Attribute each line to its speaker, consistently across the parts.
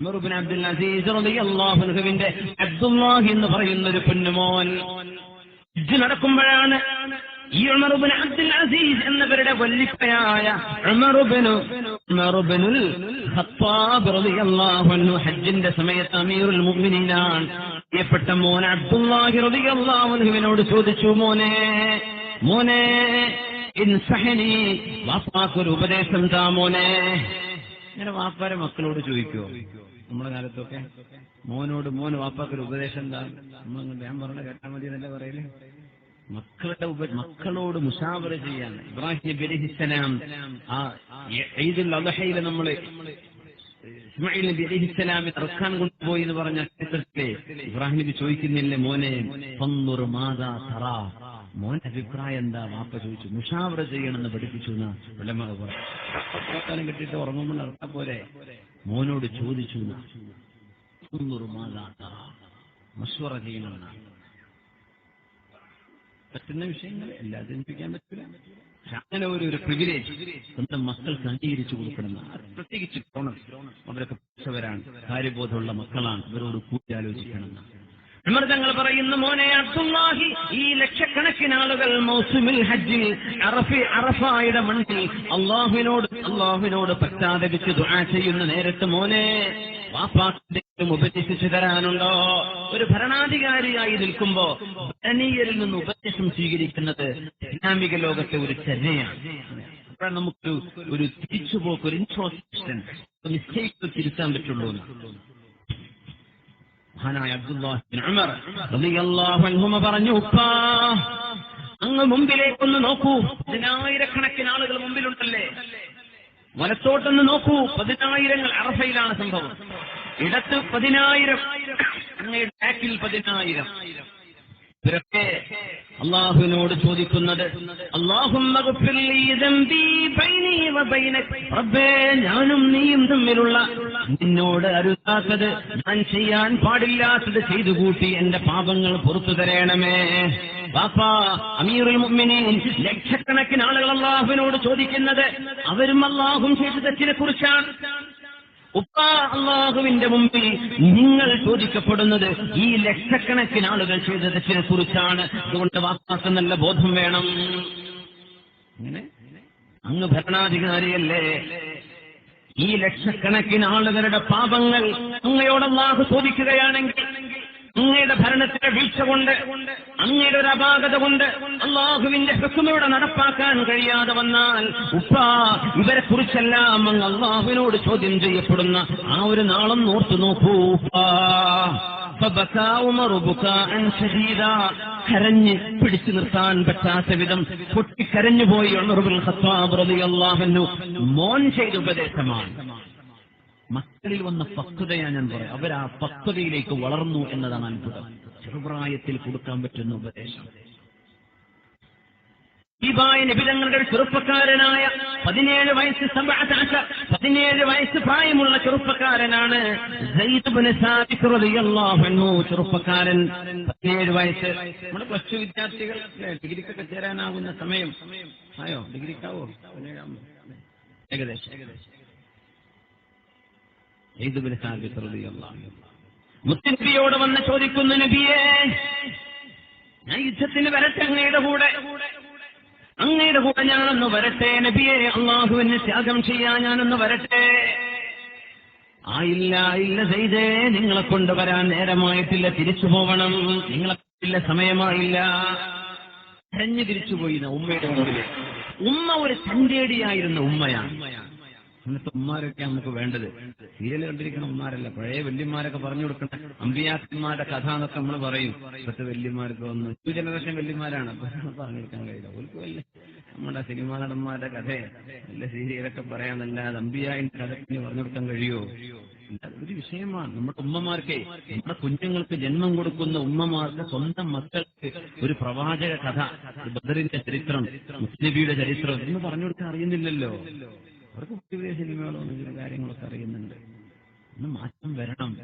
Speaker 1: അബ്ദുൽ അസീസ് റളിയല്ലാഹു അൻഹുവിന്റെ അബ്ദുല്ലാഹി എന്ന് പറയുന്ന ഒരു പൊന്നുമോൻ. ഹജ്ജ് നടക്കുമ്പോഴാണ് ഈ ഉമറുബിൻ അബ്ദുൽ അസീസ് എന്നവരുടെ വല്ലിപ്പയായ ഉമറുബിനു ഉമറുബിനുൽ ഖത്താബ് റളിയല്ലാഹു അൻഹു ഹജ്ജിന്റെ സമയത്ത് അമീറുൽ മുഅ്മിനീനാണ്. പ്രിയപ്പെട്ട മോൻ അബ്ദുല്ലാഹി റളിയല്ലാഹു അൻഹുവിനോട് ചോദിച്ചു മോനെ മോനെ ഇൻസഹനി വാപ്പാക്കൊരു ഉപദേശം താ മോനെ. ഇങ്ങനെ വാപ്പാരെ മക്കളോട് ചോദിക്കുമോ നമ്മളെ കാലത്തൊക്കെ മോനോട് മോന് വാപ്പാക്കൊരു ഉപദേശം എന്താ? നമ്മൾ ഞാൻ പറഞ്ഞ കേട്ടാൽ മതി എന്നല്ലേ പറയൽ? മക്കളുടെ മക്കളോട് മുഷാവറ ചെയ്യാൻ ഇബ്രാഹിം നബി അലൈഹിസ്സലാം ആ ഈദുൽ അദ്ഹയിൽ നമ്മൾ ഇസ്മായിൽ നബി അലൈഹിസ്സലാമിനെ ഇറക്കാൻ കൊണ്ടുപോയി എന്ന് പറഞ്ഞ ചരിത്രത്തിലെ ഇബ്രാഹിം നബി ചോദിക്കുന്നില്ലേ മോനെ? മാതാ തറാ. മോന്റെ അഭിപ്രായം എന്താ? വാപ്പ ചോദിച്ചു മുഷാവറ ചെയ്യണമെന്ന് പഠിപ്പിച്ചു എന്ന് ഉലമാ കാലം കെട്ടിട്ട് ഉറങ്ങുമ്പോൾ നടത്താൻ പോലെ മോനോട് ചോദിച്ചു മസ്വറ ചെയ്യണമെന്ന? പറ്റുന്ന വിഷയങ്ങൾ എല്ലാം ജനിപ്പിക്കാൻ പറ്റില്ല അങ്ങനെ ഒരു ഒരു പ്രിവിലേജ് സ്വന്തം മക്കൾക്ക് അംഗീകരിച്ചു കൊടുക്കണം പ്രത്യേകിച്ച് അവരൊക്കെ പഠിച്ചവരാണ്. കാര്യബോധമുള്ള മക്കളാണ്. അവരോട് കൂട്ടി ആലോചിക്കണം പറയുന്നു മോനെ അബ്ദുല്ലാഹി ഈ ലക്ഷക്കണക്കിന് ആളുകൾ മൗസുമിൽ ഹജ്ജിൽ അറഫി അറഫായുടെ മണ്ണിൽ അള്ളാഹുവിനോട് അള്ളാഹുവിനോട് പശ്ചാത്തപിച്ച് ദുആ ചെയ്യുന്ന. നേരത്ത് മോനെ വാപ്പാക്കും ഉപദേശിച്ചു തരാനുണ്ടോ? ഒരു ഭരണാധികാരിയായി നിൽക്കുമ്പോ ഭരണീയരിൽ നിന്ന് ഉപദേശം സ്വീകരിക്കുന്നത് ഇസ്ലാമിക ലോകത്തെ ഒരു ചര്യയാണ് അപ്പോഴാണ് നമുക്ക് ഒരു തിരിച്ചുപോക്ക് ഒരു ഇൻട്രോസ്പെക്ഷൻ മിസ്റ്റേക്ക് തിരുത്താൻ പറ്റുള്ളൂ. മഹാനായ അബ്ദുല്ലാഹി ഉമർ റളിയല്ലാഹു അൻഹുമ പറഞ്ഞു ഉപ്പാ അങ്ങ് മുമ്പിലേക്കൊന്ന് നോക്കൂ. പതിനായിരക്കണക്കിന് ആളുകൾ മുമ്പിലുണ്ടല്ലേ? വലത്തോട്ടൊന്ന് നോക്കൂ. പതിനായിരങ്ങൾ അറഫയിലാണ് സംഭവം. ഇടത്ത് പതിനായിരം അങ്ങയുടെ ബാക്കിൽ പതിനായിരം. അള്ളാഹുവിനോട് ചോദിക്കുന്നത് റബ്ബേ ഞാനും നീയും തമ്മിലുള്ള നിന്നോട് അരുതാത്തത് ഞാൻ ചെയ്യാൻ പാടില്ലാത്തത് ചെയ്തു കൂട്ടി എന്റെ പാപങ്ങൾ പുറത്തു തരണമേ. ബാപ്പാ അമീറുൽ മുഅ്മിനീൻ ലക്ഷക്കണക്കിന് ആളുകൾ അള്ളാഹുവിനോട് ചോദിക്കുന്നത് അവരും അള്ളാഹും ചെയ്ത തെറ്റിനെ കുറിച്ചാണ്. ഉപ്പ അള്ളാഹുവിന്റെ മുമ്പിൽ നിങ്ങൾ ചോദിക്കപ്പെടുന്നത് ഈ ലക്ഷക്കണക്കിന് ആളുകൾ ചെയ്ത തെറ്റിനെ കുറിച്ചാണ്. അതുകൊണ്ട് വാപ്പാക്ക് നല്ല ബോധം വേണം. അങ്ങ് ഭരണാധികാരിയല്ലേ? ഈ ലക്ഷക്കണക്കിന് ആളുകളുടെ പാപങ്ങൾ അങ്ങയോട് അള്ളാഹു ചോദിക്കുകയാണെങ്കിൽ അങ്ങയുടെ ഭരണത്തിന്റെ വീഴ്ച കൊണ്ട് അങ്ങയുടെ ഒരു അപാകത കൊണ്ട് അള്ളാഹുവിന്റെ ഹെക്കുമയുടെ നടപ്പാക്കാൻ കഴിയാതെ വന്നാൽ ഉപ്പ ഇവരെ കുറിച്ചെല്ലാം അങ്ങ് അള്ളാഹുവിനോട് ചോദ്യം ചെയ്യപ്പെടുന്ന ആ ഒരു നാളം ഓർത്തു നോക്കൂ ഉപ്പാ. കരഞ്ഞ് പിടിച്ചു നിർത്താൻ പറ്റാത്ത വിധം പൊട്ടിക്കരഞ്ഞു പോയി ഹത്താബ് റളിയല്ലാഹു മോൻ ചെയ്ത ഉപദേശമാണ്. മക്കളിൽ വന്ന പക്വതയാണ് ഞാൻ പറയാം അവർ ആ പക്വതയിലേക്ക് വളർന്നു എന്നതാണ് അത്ഭുതം. ചെറുപ്രായത്തിൽ കൊടുക്കാൻ പറ്റുന്ന ഉപദേശം. ദീപായ നിബിതങ്ങളുടെ ചെറുപ്പക്കാരനായ പതിനേഴ് വയസ്സ് പതിനേഴ് വയസ്സ് പ്രായമുള്ള ചെറുപ്പക്കാരനാണ് ചെറുപ്പക്കാരൻ പതിനേഴ് വയസ്സ്. നമ്മുടെ പ്ലസ് ടു വിദ്യാർത്ഥികൾ ഡിഗ്രിക്കൊക്കെ ചേരാനാകുന്ന സമയം. ആയോ? ഡിഗ്രിക്കാവോ? ഏകദേശം. മുത്തനബിയോട് വന്ന് ചോദിക്കുന്ന നബിയെ ഞാൻ യുദ്ധത്തിന് വരട്ടെ അങ്ങയുടെ കൂടെ? അങ്ങയുടെ കൂടെ ഞാനൊന്ന് വരട്ടെ. നബിയെ അള്ളാഹുവിന് ത്യാഗം ചെയ്യാൻ ഞാനൊന്ന് വരട്ടെ. ആ ഇല്ല ഇല്ല ചെയ്തേ നിങ്ങളെ കൊണ്ടുവരാൻ നേരമായിട്ടില്ല. തിരിച്ചു പോവണം. നിങ്ങളെ ഇല്ല സമയമായില്ല. കരഞ്ഞു തിരിച്ചുപോയി ഉമ്മയുടെ മുമ്പിൽ ഉമ്മ ഒരു ചന്തേടിയായിരുന്ന ഉമ്മയാണ്. ഇന്നത്തെ ഉമ്മാരൊക്കെയാണ് നമുക്ക് വേണ്ടത്. സീരിയൽ കണ്ടിരിക്കുന്ന ഉമ്മാരല്ല. പഴയ വല്യന്മാരൊക്കെ പറഞ്ഞു കൊടുക്കുന്ന അമ്പിയാക്കന്മാരുടെ കഥ എന്നൊക്കെ നമ്മൾ പറയും. ഇപ്പോഴത്തെ വല്യന്മാർക്ക് വന്ന് ന്യൂ ജനറേഷൻ വല്യന്മാരാണ് പറഞ്ഞു കൊടുക്കാൻ കഴിയില്ല. ഓർക്ക് വല്ല നമ്മുടെ സിനിമാ നടന്മാരുടെ കഥ. നല്ല സീരിയലൊക്കെ പറയാന്നല്ലാതെ അമ്പിയായിന്റെ കഥ പറഞ്ഞു കൊടുക്കാൻ കഴിയുമോ? ഒരു വിഷയമാണ്. നമ്മുടെ ഉമ്മമാർക്ക് നമ്മുടെ കുഞ്ഞുങ്ങൾക്ക് ജന്മം കൊടുക്കുന്ന ഉമ്മമാർക്ക് സ്വന്തം മക്കൾക്ക് ഒരു പ്രവാചക കഥ. ബദറിന്റെ ചരിത്രം മുസ്ലിബിയുടെ ചരിത്രം എന്ന് പറഞ്ഞു കൊടുക്കാൻ അറിയുന്നില്ലല്ലോ. അവർക്ക് പുതിയ സിനിമകളോ ചില കാര്യങ്ങളൊക്കെ അറിയുന്നുണ്ട്. ഒന്ന് മാറ്റം വരണം.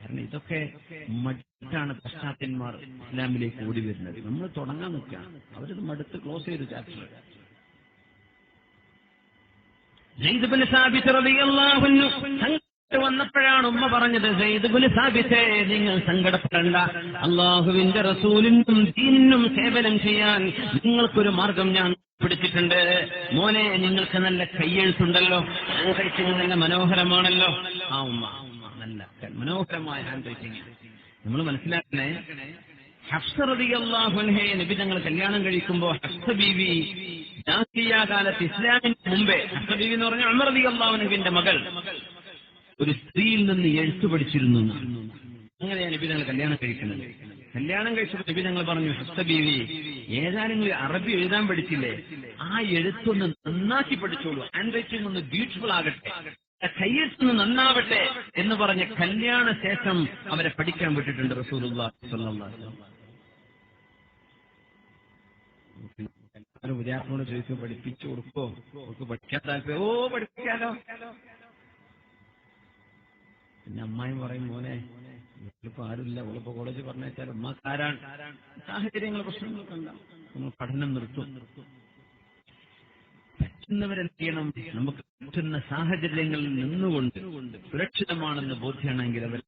Speaker 1: കാരണം ഇതൊക്കെ മടുത്താണ് പശ്ചാത്തന്മാർ ഇസ്ലാമിലേക്ക് ഓടി വരുന്നത്. നമ്മൾ തുടങ്ങാൻ നിൽക്കുകയാണ്. അവരത് മടുത്ത് ക്ലോസ് ചെയ്ത് ചാപ്റ്റർ വന്നപ്പോഴാണ് ഉമ്മ പറഞ്ഞത് നിങ്ങൾ സങ്കടപ്പെടണ്ട. അള്ളാഹുവിന്റെ റസൂലിനും ദീനിനും സേവനം ചെയ്യാൻ നിങ്ങൾക്കൊരു മാർഗം ഞാൻ പിടിച്ചിട്ടുണ്ട്. മോനെ നിങ്ങൾക്ക് നല്ല കയ്യെഴുത്തുണ്ടല്ലോ ഹാൻഡ് റൈറ്റിംഗ് നല്ല മനോഹരമാണല്ലോ. ആ ഉമ്മ നല്ല മനോഹരമായ ഹാൻഡ് റൈറ്റിംഗ് നമ്മൾ മനസ്സിലാക്കണേ ഹഫ്സ റളിയല്ലാഹു അൻഹയെ നബി തങ്ങൾ കല്യാണം കഴിക്കുമ്പോ ഹഫ്സ ബീവി ജാഹിലിയ കാലത്ത് ഇസ്ലാമിന് മുമ്പേ ഹഫ്സ ബീവി എന്ന് പറഞ്ഞ ഉമർ റളിയല്ലാഹു അൻഹുവിന്റെ മകൾ ഒരു സ്ത്രീയിൽ നിന്ന് എഴുത്തു പഠിച്ചിരുന്നു. അങ്ങനെയാണ് നബി ഞങ്ങൾ കല്യാണം കഴിക്കുന്നത്. കല്യാണം കഴിച്ചപ്പോൾ നബി ഞങ്ങൾ പറഞ്ഞു ഹഫ്സ ബീവി ഏതാനും അറബി എഴുതാൻ പഠിച്ചില്ലേ? ആ എഴുത്തൊന്ന് നന്നാക്കി പഠിച്ചോളൂ. ഹാൻഡ് റൈറ്റിംഗ് ഒന്ന് ബ്യൂട്ടിഫുൾ ആകട്ടെ. കയ്യെഴുത്തൊന്ന് നന്നാവട്ടെ എന്ന് പറഞ്ഞ് കല്യാണ ശേഷം അവരെ പഠിക്കാൻ വിട്ടിട്ടുണ്ട് റസൂലുള്ളാഹി സ്വല്ലല്ലാഹു ചോദിച്ചു പഠിപ്പിച്ചു കൊടുക്കോ? അവർക്ക് പഠിക്കാൻ താല്പര്യം ഓ പഠിപ്പിക്കാലോ. പിന്നെ അമ്മായി പറയും മോനെ ഇപ്പൊ ആരുമില്ല. ഓളിപ്പോ കോളേജ് പറഞ്ഞാൽ ഉമ്മക്ക് ആരാണ് സാഹചര്യങ്ങൾ ഉണ്ടാവും നമ്മൾ പഠനം നിർത്തും. പറ്റുന്നവരെന്ത് ചെയ്യണം? നമുക്ക് പറ്റുന്ന സാഹചര്യങ്ങളിൽ നിന്നുകൊണ്ട് സുരക്ഷിതമാണെന്ന് ബോധ്യമാണെങ്കിൽ അവർ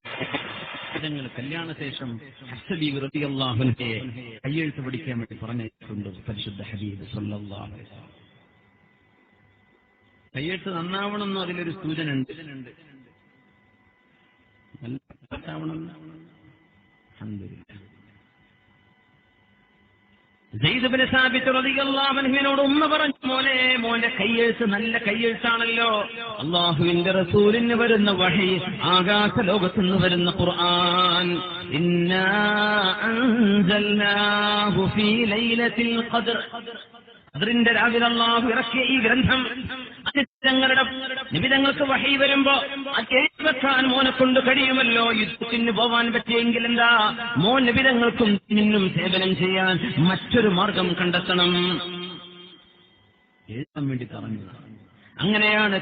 Speaker 1: ഞങ്ങൾ കല്യാണശേഷം ഹസ്സബി റളിയല്ലാഹുവിനെ കയ്യെഴുത്ത് പഠിക്കാൻ വേണ്ടി പറഞ്ഞിട്ടുണ്ട് പരിശുദ്ധ ഹബീബ് കയ്യെഴുത്ത്. കയ്യെഴുത്ത് നന്നാവണമെന്നും അതിലൊരു സൂചന ഉണ്ട് നല്ല ഒന്ന് പറഞ്ഞു മോനെ മോന്റെ കയ്യെഴുത്ത് നല്ല കയ്യെഴുത്താണല്ലോ അള്ളാഹുവിന്റെ റസൂലിന് വരുന്ന വഴി ആകാശ ലോകത്തു നിന്ന് വരുന്ന ഖുർആൻ. അതിന്റെ രാവിലെ അള്ളാഹു ഇറക്കിയ ഈ ഗ്രന്ഥം നിബിതങ്ങളുടെ നിബിതങ്ങൾക്ക് വഹി വരുമ്പോ വെക്കാൻ മോനെ കൊണ്ട് കഴിയുമല്ലോ. യുദ്ധത്തിന് പോവാൻ പറ്റിയെങ്കിൽ എന്താ? മോൻ നിബിതങ്ങൾക്കും നിന്നും സേവനം ചെയ്യാൻ മറ്റൊരു മാർഗം കണ്ടെത്തണം. എഴുതാൻ വേണ്ടി പറഞ്ഞു അങ്ങനെയാണ്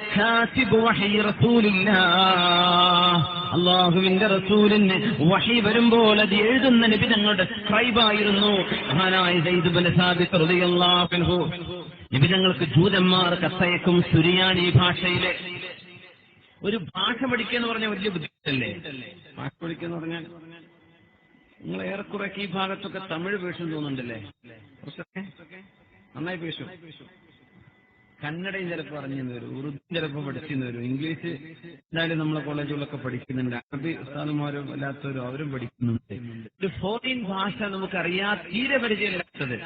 Speaker 1: അള്ളാഹുവിന്റെ റസൂലിന് വഹി വരുമ്പോൾ അത് എഴുതുന്ന നബി തങ്ങളുടെ സ്ക്രൈബായിരുന്നു. മഹാനായ സയ്യിദ് ബിൻ സാബിത്ത് റളിയല്ലാഹു അൻഹു. നബി തങ്ങൾക്ക് ജൂതന്മാർ കത്തയക്കും സുരിയാനി ഭാഷയിലെ. ഒരു ഭാഷ പഠിക്കുക എന്ന് പറഞ്ഞാൽ വലിയ ബുദ്ധിമുട്ടല്ലേ? ഭാഷ പഠിക്കുക എന്ന് പറഞ്ഞാൽ നിങ്ങൾ ഏറെക്കുറെ ഈ ഭാഗത്തൊക്കെ തമിഴ് പേശും തോന്നുന്നുണ്ടല്ലേ? നന്നായി പേശും. കന്നഡയും ചിലപ്പോൾ അറിഞ്ഞെന്ന് വരും ഉറുദു ചിലപ്പോൾ പഠിച്ചെന്ന് വരും. ഇംഗ്ലീഷ് എന്തായാലും നമ്മളെ കോളേജുകളൊക്കെ പഠിക്കുന്നുണ്ട്. അറബി ഉസ്താദുമാരും അല്ലാത്തവരും അവരും പഠിക്കുന്നുണ്ട്. ഒരു ഫോറിൻ ഭാഷ നമുക്കറിയാ തീരെ പരിചയമില്ലാത്തത്.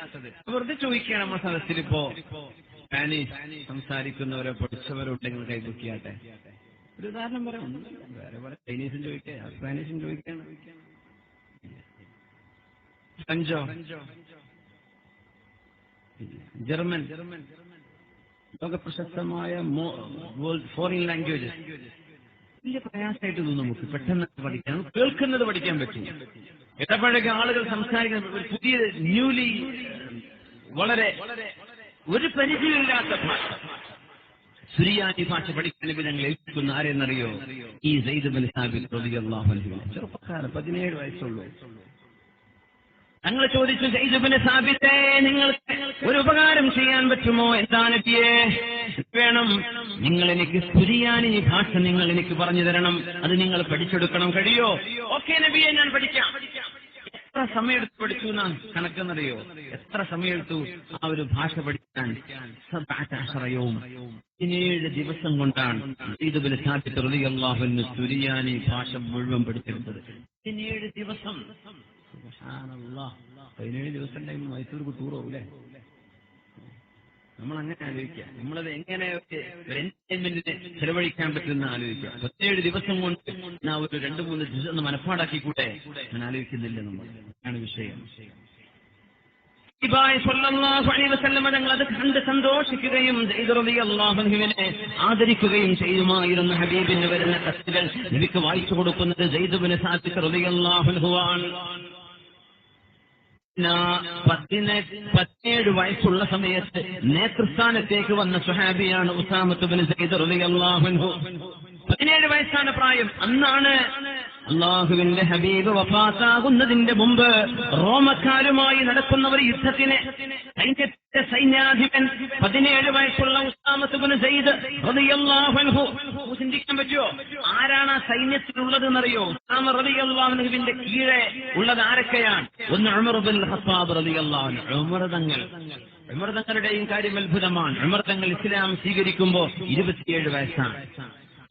Speaker 1: വെറുതെ ചോദിക്കുകയാണ് നമ്മുടെ സദസ്സിൽ ഇപ്പോ. സ്പാനിഷ് സംസാരിക്കുന്നവരോ പഠിച്ചവരുണ്ടെങ്കിൽ കൈപൊക്കിയാട്ടെ ഒരു ഉദാഹരണം പറയാം. വേറെ പറയാം ചൈനീസും ചോദിക്കേ സ്പാനിഷും ചോദിക്കാണ് ഫ്രഞ്ചോ? ജർമ്മൻ? ലോക പ്രശസ്തമായ ഫോറിൻ ലാംഗ്വേജസ് വലിയ പ്രയാസമായിട്ട് തോന്നും നമുക്ക്. പെട്ടെന്ന് പഠിക്കാൻ. കേൾക്കുന്നത് പഠിക്കാൻ പറ്റും. ഇടപഴകിയ ആളുകൾ സംസാരിക്കുന്ന ഒരു പുതിയ ന്യൂലി വളരെ ഒരു പരിചയമില്ലാത്ത ഭാഷ. സുരിയാനി ഭാഷ പഠിക്കാൻ ഞങ്ങൾ ഏൽപ്പിക്കുന്ന ആരെന്നറിയോ? ഈ അൻഹു. ചെറുപ്പക്കാരൻ പതിനേഴ് വയസ്സുള്ളൂ. ഞങ്ങൾ ചോദിച്ചു സാബിത്തെ നിങ്ങൾക്ക് ഒരു ഉപകാരം ചെയ്യാൻ പറ്റുമോ എന്താണ് എത്തിയേ വേണം. നിങ്ങൾ എനിക്ക് സുരിയാനി ഭാഷ നിങ്ങൾ എനിക്ക് പറഞ്ഞു തരണം. അത് നിങ്ങൾ പഠിച്ചെടുക്കണം. കഴിയോ? ഓക്കെ നബിയെ ഞാൻ പഠിക്കാം. എത്ര സമയമെടുത്ത് പഠിച്ചു എന്നാണ് കണക്കെന്നറിയോ? എത്ര സമയമെടുത്തു ആ ഒരു ഭാഷ പഠിക്കാൻ? സബഅത്തഅശറയവും പതിനേഴ് ദിവസം കൊണ്ടാണ് ഈദുബിന് സാബിത്ത് റളിയല്ലാഹുവിന് സുരിയാനി ഭാഷ മുഴുവൻ പഠിച്ചെടുത്തത്. പതിനേഴ് ദിവസം. പതിനേഴ് ദിവസം ടൈം മൈസൂർക്ക് ടൂർ പോകൂലേ? നമ്മൾ അങ്ങനെ ആലോചിക്കുക. നമ്മളത് എങ്ങനെ എന്റർടൈൻമെന്റിന് ചെലവഴിക്കാൻ പറ്റുന്ന ആലോചിക്കുക. ഒറ്റയൊരു ദിവസം കൊണ്ട് ഞാൻ ഒരു രണ്ടു മൂന്ന് ദിവസം ഒന്ന് മനപ്പാടാക്കി കൂട്ടെ ഞാൻ ആലോചിക്കുന്നില്ല നമ്മൾ. ആണ് വിഷയം. തങ്ങൾ അത് കണ്ട് സന്തോഷിക്കുകയും ആദരിക്കുകയും ചെയ്യുമായിരുന്ന ഹബീബിന് വരുന്ന കത്തുകൾ എനിക്ക് വായിച്ചു കൊടുക്കുന്നത് സെയ്ദുബിന് സാദിഖ് അൻഹുവാണ് പതിനേഴ് വയസ്സുള്ള സമയത്ത് നേതൃസ്ഥാനത്തേക്ക് വന്ന സുഹാബിയാണ് ഉസാമത്തുബിന് പതിനേഴ് വയസ്സാണ് പ്രായം. അന്നാണ് അള്ളാഹുവിന്റെ ഹബീബ് വഫാത്താകുന്നതിന്റെ മുമ്പ് റോമക്കാരുമായി നടക്കുന്ന ഒരു യുദ്ധത്തിന് സൈന്യത്തെ സൈന്യാധിപൻ പതിനേഴ് വയസ്സുള്ള ഉസ്താമത്തുബിന് അൻഹു. ചിന്തിക്കാൻ പറ്റുമോ? ആരാണ് ആ സൈന്യത്തിലുള്ളത് എന്നറിയോ ഉസ്താമ റളിയല്ലാഹുവിന്റെ കീഴെ ഉള്ളത് ആരൊക്കെയാണ്? ഒന്ന് ഉമർ ബിൻ ഖത്താബ് റളിയല്ലാഹു അൻഹു. ഉമർ തങ്ങൾ. ഉമർ തങ്ങളുടെയും കാര്യം അത്ഭുതമാണ്. അമൃതങ്ങൾ തങ്ങൾ ഇസ്ലാം സ്വീകരിക്കുമ്പോൾ ഇരുപത്തിയേഴ് വയസ്സാണ്.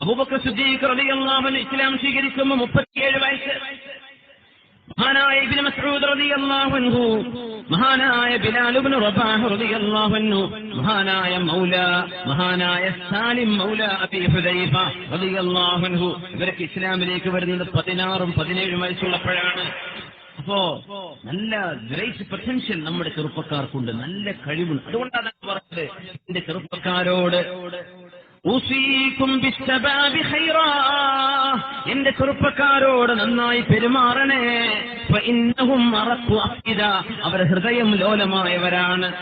Speaker 1: അബൂബക്കർ സിദ്ദീഖ് റളിയല്ലാഹു അൻഹു ഇസ്ലാം സ്വീകരിക്കുമ്പോൾ മുപ്പത്തിയേഴ് വയസ്സ്. മഹാനായ ഇബ്നു മസ്ഊദ് റളിയല്ലാഹു അൻഹു മഹാനായ ബിലാൽ ഇബ്നു റബാഹ് റളിയല്ലാഹു അൻഹു മഹാനായ മൗല മഹാനായ സാലിം മൗല അബി ഹുദൈഫ റളിയല്ലാഹു അൻഹു ഇവരൊക്കെ ഇസ്ലാമിലേക്ക് വരുന്നത് പതിനാറും പതിനേഴും വയസ്സുള്ളപ്പോഴാണ്. അപ്പോ നല്ല ഗ്രേറ്റ് പൊട്ടൻഷ്യൽ നമ്മുടെ ചെറുപ്പക്കാർക്കുണ്ട്. നല്ല കഴിവുണ്ട്. അതുകൊണ്ടാണ് പറഞ്ഞത് എന്റെ ചെറുപ്പക്കാരോട്. എന്റെ ചെറുപ്പക്കാരോട് നന്നായി പെരുമാറണേ. അറഖു അഫ്ഇദ. അവർ ഹൃദയം ലോലമായവരാണ്.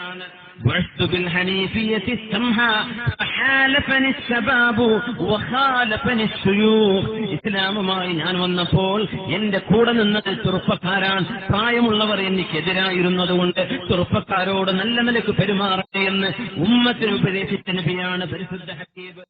Speaker 1: بعثت بالحنيفية السمحة فحالفني الشباب وخالفني الشيوخ ഇസ്ലാമുമായി ഞാൻ വന്നപ്പോൾ എന്റെ കൂടെ നിന്നത് ചെറുപ്പക്കാരാണ് പ്രായമുള്ളവർ എനിക്കെതിരായിരുന്നതുകൊണ്ട് ചെറുപ്പക്കാരോട് നല്ല നിലക്ക് പെരുമാറട്ടെ എന്ന് ഉമ്മത്തിന് ഉപദേശിച്ച നബിയാണ് പരിശുദ്ധ ഹബീബ്